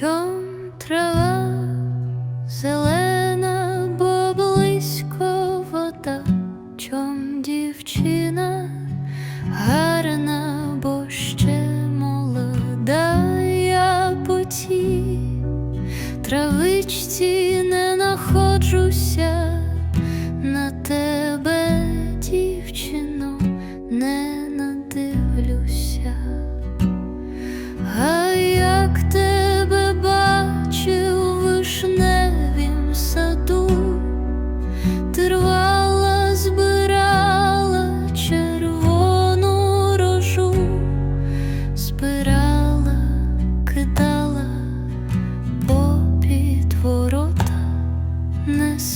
Чом трава зелена, бо близько вода, чом дівчина гарна, бо ще молода я по тій травичці.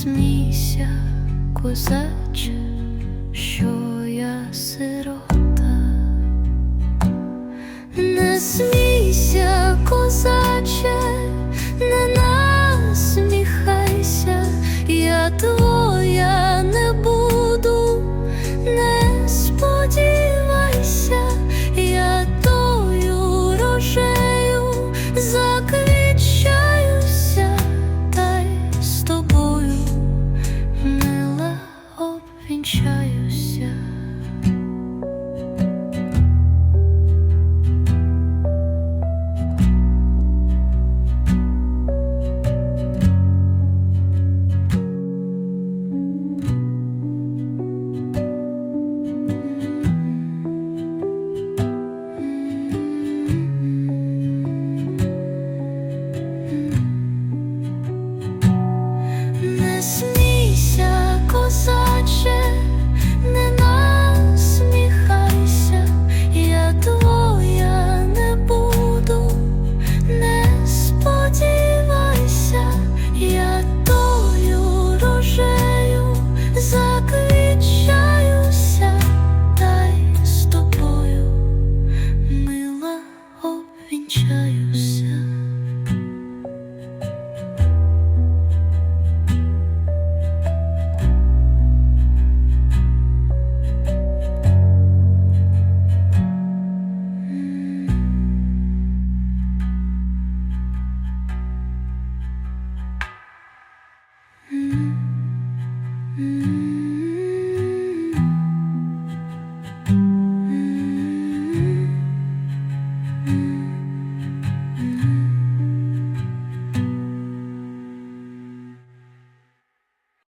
Смійся, козаче, що я сирота, не смійся, козаче. 这有。